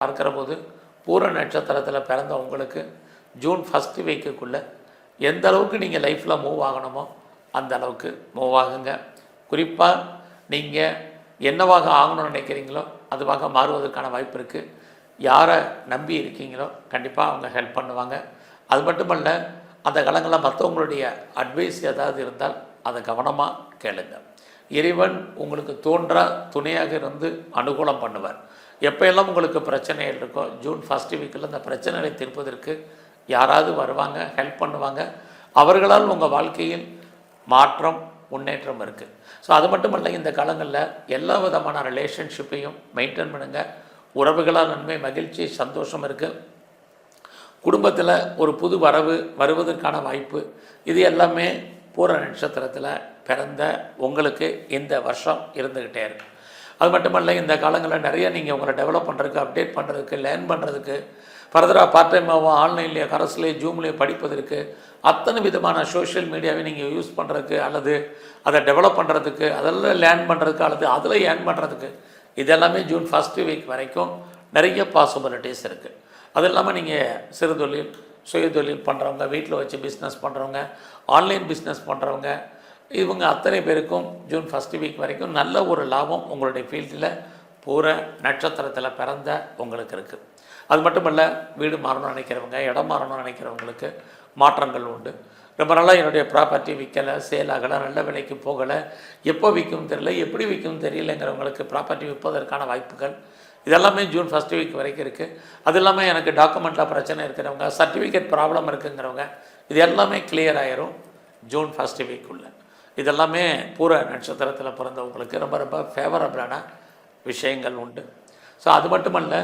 பார்க்குற போது பூர நட்சத்திரத்தில் பிறந்த உங்களுக்கு ஜூன் ஃபஸ்ட்டு வீக்குக்குள்ளே எந்த அளவுக்கு நீங்கள் லைஃப்பில் மூவ் ஆகணுமோ அந்த அளவுக்கு மூவ் ஆகுங்க. குறிப்பாக நீங்கள் என்னவாக ஆகணும்னு நினைக்கிறீங்களோ அதுவாக மாறுவதற்கான வாய்ப்பு இருக்குது யாரை நம்பி இருக்கீங்களோ கண்டிப்பாக அவங்க ஹெல்ப் பண்ணுவாங்க. அது மட்டுமல்ல அந்த காலங்களில் மற்றவங்களுடைய அட்வைஸ் ஏதாவது இருந்தால் அதை கவனமாக கேளுங்கள் இறைவன் உங்களுக்கு தோன்றா துணையாக இருந்து அனுகூலம் பண்ணுவார். எப்போயெல்லாம் உங்களுக்கு பிரச்சனைகள் இருக்கோ ஜூன் ஃபஸ்ட் வீக்கில் அந்த பிரச்சனைகளை தீர்ப்பதற்கு யாராவது வருவாங்க ஹெல்ப் பண்ணுவாங்க அவர்களால் உங்கள் வாழ்க்கையில் மாற்றம் முன்னேற்றம் இருக்குது ஸோ அது மட்டும் இல்லை இந்த காலங்களில் எல்லா விதமான ரிலேஷன்ஷிப்பையும் மெயின்டைன் பண்ணுங்கள் உறவுகளால் நன்மை மகிழ்ச்சி சந்தோஷம் இருக்குது குடும்பத்தில் ஒரு புது வரவு வருவதற்கான வாய்ப்பு இது எல்லாமே பூர நட்சத்திரத்தில் பிறந்த உங்களுக்கு இந்த வருஷம் இருந்துக்கிட்டே இருக்கு. அது மட்டுமல்ல இந்த காலங்களில் நிறைய நீங்கள் உங்களை டெவலப் பண்ணுறதுக்கு அப்டேட் பண்ணுறதுக்கு லேர்ன் பண்ணுறதுக்கு ஃபர்தராக பார்ட் டைமாகவும் ஆன்லைன்லேயே கரஸ்லேயே ஜூம்லேயே படிப்பதற்கு அத்தனை விதமான சோஷியல் மீடியாவை நீங்கள் யூஸ் பண்ணுறதுக்கு அல்லது அதை டெவலப் பண்ணுறதுக்கு அதெல்லாம் லேர்ன் பண்ணுறதுக்கு அல்லது அதில் ஏர்ன் பண்ணுறதுக்கு இதெல்லாமே ஜூன் ஃபஸ்ட்டு வீக் வரைக்கும் நிறைய பாசிபிலிட்டிஸ் இருக்குது அது இல்லாமல் நீங்கள் சிறு தொழில் பண்ணுறவங்க வீட்டில் வச்சு பிஸ்னஸ் பண்ணுறவங்க ஆன்லைன் பிஸ்னஸ் பண்ணுறவங்க இவங்க அத்தனை பேருக்கும் ஜூன் ஃபஸ்ட் வீக் வரைக்கும் நல்ல ஒரு லாபம் உங்களுடைய ஃபீல்டில் பூர நட்சத்திரத்தில் பிறந்த உங்களுக்கு இருக்குது அது மட்டுமல்ல வீடு மாறணும்னு நினைக்கிறவங்க இடம் மாறணும்னு நினைக்கிறவங்களுக்கு மாற்றங்கள் உண்டு. ரொம்ப நாளாக என்னுடைய ப்ராப்பர்ட்டி விற்கலை சேல் ஆகலை நல்ல விலைக்கு போகலை. எப்போ விற்கும் தெரியல எப்படி விற்கும் தெரியலங்கிறவங்களுக்கு ப்ராப்பர்ட்டி விற்பதற்கான வாய்ப்புகள் இதெல்லாமே ஜூன் ஃபஸ்ட் வீக் வரைக்கும் இருக்குது அது இல்லாமல் எனக்கு டாக்குமெண்ட்டில் பிரச்சனை இருக்கிறவங்க சர்டிஃபிகேட் ப்ராப்ளம் இருக்குங்கிறவங்க இது எல்லாமே கிளியர் ஆயிரும் ஜூன் ஃபஸ்ட் வீக்குள்ளே இதெல்லாமே பூர நட்சத்திரத்தில் பிறந்தவங்களுக்கு ரொம்ப ரொம்ப ஃபேவரபிளான விஷயங்கள் உண்டு. ஸோ அது மட்டுமல்ல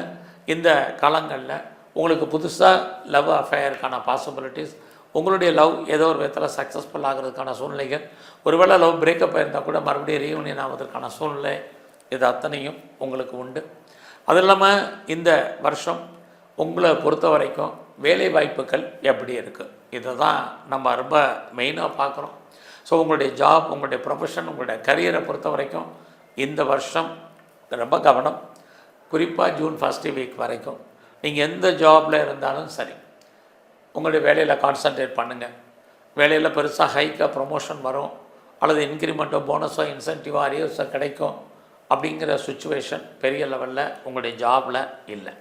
இந்த காலங்களில் உங்களுக்கு புதுசாக லவ் அஃபேயருக்கான பாசிபிலிட்டிஸ் உங்களுடைய லவ் ஏதோ ஒரு விதத்தில் சக்ஸஸ்ஃபுல் ஆகிறதுக்கான சூழ்நிலைகள் ஒருவேளை லவ் பிரேக்கப் ஆயிருந்தால் கூட மறுபடியும் ரீயூனியன் ஆவதற்கான சூழ்நிலை இது அத்தனையும் உங்களுக்கு உண்டு. அது இல்லாமல் இந்த வருஷம் உங்களை பொறுத்த வரைக்கும் வேலை வாய்ப்புகள் எப்படி இருக்குது இதை தான் நம்ம ரொம்ப மெயினாக பார்க்குறோம். ஸோ உங்களுடைய ஜாப் உங்களுடைய ப்ரொஃபஷன் உங்களுடைய கரியரை பொறுத்த வரைக்கும் இந்த வருஷம் ரொம்ப கவனம். குறிப்பாக ஜூன் ஃபஸ்ட்டு வீக் வரைக்கும். நீங்கள் எந்த ஜாபில் இருந்தாலும் சரி. உங்களுடைய வேலையில் கான்சன்ட்ரேட் பண்ணுங்கள் வேலையில் பெருசாக ஹைக்காக ப்ரொமோஷன் வரும். அல்லது இன்க்ரிமெண்ட்டோ போனஸோ இன்சென்டிவோ அரியர்ஸோ கிடைக்கும் அப்படிங்கிற சுச்சுவேஷன் பெரிய லெவலில் உங்களுடைய ஜாபில் இல்லை.